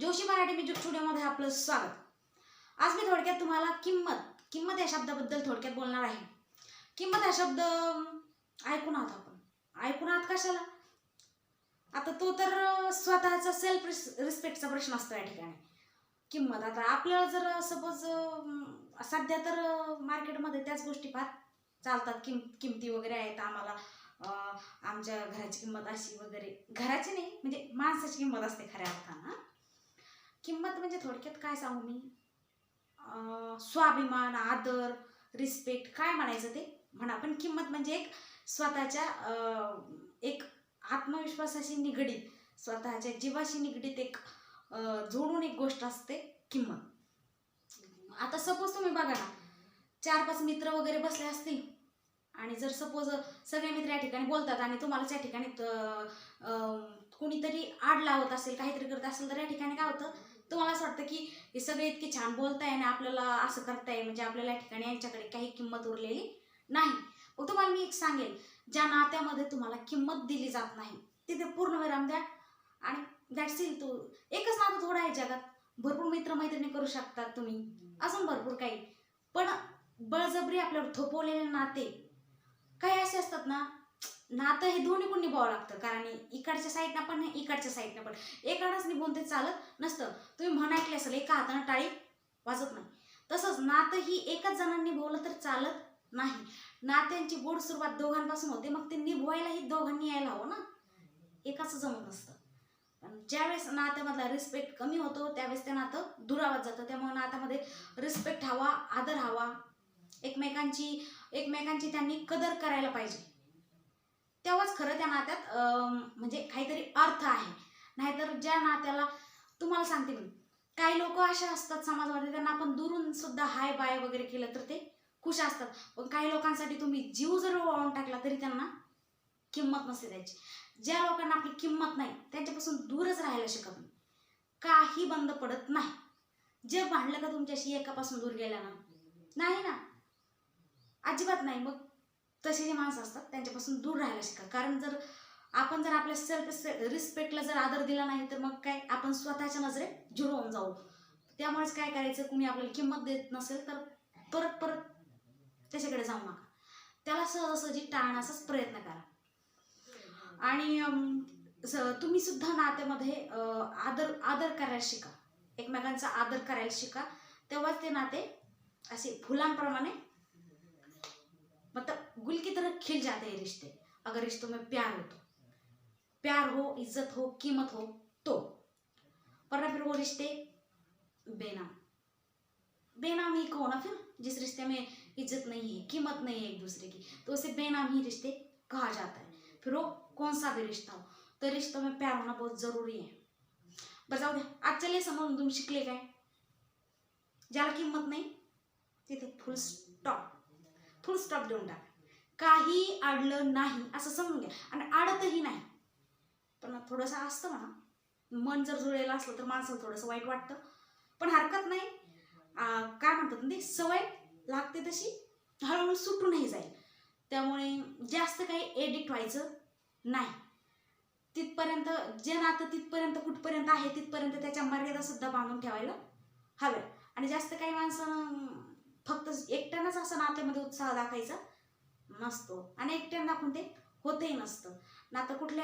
Joshi Marathi music स्टुडिओमध्ये आपलं स्वागत. आज मी थोडक्यात तुम्हाला किंमत किंमत या शब्दाबद्दल थोडक्यात बोलणार आहे. किंमत हा शब्द ऐकून आहात आपण. ऐकून आहात कशाला? आता तो तर स्वतःचा सेल्फ रिस्पेक्टचा प्रश्न असतो या ठिकाणी. किंमत आता आपल्याला जर सपोज सध्या तर मार्केटमध्ये त्याच गोष्टी फार चालतात. किम किमती वगैरे आहेत आम्हाला. आमच्या घराची किंमत अशी वगैरे. घराची नाही म्हणजे माणसाची किंमत असते खऱ्या अर्थानं. म्हणजे थोडक्यात काय सांगू मी? स्वाभिमान आदर रिस्पेक्ट काय म्हणायचं ते? म्हणा पण किंमत म्हणजे एक स्वतःच्या एक आत्मविश्वासाशी निगडीत स्वतःच्या जीवाशी निगडीत एक जोडून एक गोष्ट असते किंमत. आता सपोज तुम्ही बघा ना चार पाच मित्र वगैरे बसले असतील आणि जर सपोज सगळे मित्र या ठिकाणी बोलतात आणि तुम्हाला त्या ठिकाणी कुणीतरी आड लावत असेल काहीतरी करत असेल तर या ठिकाणी काय होतं तुम्हाला असं वाटतं की हे सगळे इतके छान बोलताय आणि आपल्याला असं करताय म्हणजे आपल्याला या ठिकाणी यांच्याकडे काही किंमत उरलेली नाही. मग तुम्हाला मी एक सांगेल ज्या नात्यामध्ये तुम्हाला किंमत दिली जात नाही तिथे पूर्ण विराम द्या आणि दॅट्स इल तू एकच नातं थोडं आहे जगात. भरपूर मित्रमैत्रिणी करू शकतात तुम्ही अजून भरपूर काही. पण बळजबरी आपल्यावर थोपवलेले नाते काही असे असतात ना नातं हे दोन्ही पण निभावं लागतं कारण इकडच्या साईडनं पण नाही इकडच्या साईडनं पण. एकाडच निभून ते चालत नसतं. तुम्ही म्हण ऐकले असेल एका हातानं टाळी वाजत नाही. तसंच नातं ही एकच जणांनी निभवलं तर चालत नाही. नात्यांची गोड सुरुवात दोघांपासून होते मग ते निभवायलाही दोघांनी यायला हवं ना. एकाच जमत नसतं. पण ज्यावेळेस नात्यामधला रिस्पेक्ट कमी होतो त्यावेळेस ते नातं दुरावत जातं. त्यामुळे नात्यामध्ये रिस्पेक्ट हवा आदर हवा. एकमेकांची एकमेकांची त्यांनी कदर करायला पाहिजे. तेव्हाच खरं त्या नात्यात म्हणजे काहीतरी अर्थ आहे. नाहीतर ज्या नात्याला तुम्हाला सांगते मी काही लोक असे असतात समाजामध्ये त्यांना आपण दुरून सुद्धा हाय बाय वगैरे केलं तर ते खुश असतात. पण काही लोकांसाठी तुम्ही जीव जर वाळून टाकला तरी त्यांना किंमत नसते त्याची. ज्या लोकांना आपली किंमत नाही त्यांच्यापासून दूरच राहायला शिकत नाही. काही बंद पडत नाही. जग भांडलं का तुमच्याशी एकापासून दूर गेल्यानं? नाही ना? अजिबात नाही. मग तसे जे माणसं असतात त्यांच्यापासून दूर राहायला शिका. कारण जर आपण जर आपल्या सेल्फ रिस्पेक्टला जर आदर दिला नाही तर मग काय? आपण स्वतःच्या नजरेत झिरो होऊन जाऊ. त्यामुळेच काय करायचं? कुणी आपल्याला किंमत देत नसेल तर परत परत त्याच्याकडे जाऊ नका. त्याला सहजासहजी टाळण्याचाच प्रयत्न करा. आणि स- तुम्ही सुद्धा नात्यामध्ये आदर आदर करायला शिका. एकमेकांचा आदर करायला शिका. तेव्हाच ते नाते असे फुलांप्रमाणे मतलब गुल की तरह खिल जाते हैं रिश्ते। अगर रिश्तों में प्यार हो तो। प्यार हो, इज़्ज़त हो, कीमत हो तो। वरना फिर वो रिश्ते बेनाम। बेनाम ही कहो ना फिर? जिस रिश्ते में इज़्ज़त नहीं है, कीमत नहीं है एक दूसरे की तो उसे बेनाम ही रिश्ते कहा जाता है। फिर वो कौन सा भी रिश्ता हो। तो रिश्तों में प्यार होना बहुत ज़रूरी है। द्या आजच्या लेसन म्हणून तुम्ही शिकले काय ज्याला किंमत नाही। फुल स्टॉप फुल स्टॉप देऊन टाका. काही अडलं नाही असं समजून घ्या आणि अडतही नाही. पण थोडंसं असतं म्हणा. मन जर जुळलेलं असलं तर माणसाला थोडंसं वाईट वाटतं. पण हरकत नाही. काय म्हणतात ते? सवय लागते तशी. हळूहळू सुटूनही जाईल. त्यामुळे जास्त काही एडिक्ट व्हायचं नाही. तिथपर्यंत जे नातं तिथपर्यंत कुठपर्यंत आहे तिथपर्यंत त्याच्या मर्यादा सुद्धा बांधून ठेवायला हव्या आणि जास्त काही माणसं फक्त एकट्यानंच असं नात्यामध्ये उत्साह दाखवायचा नसतो. आणि एकट्यानं दाखवून ते होतही नसतं. ना तर कुठल्या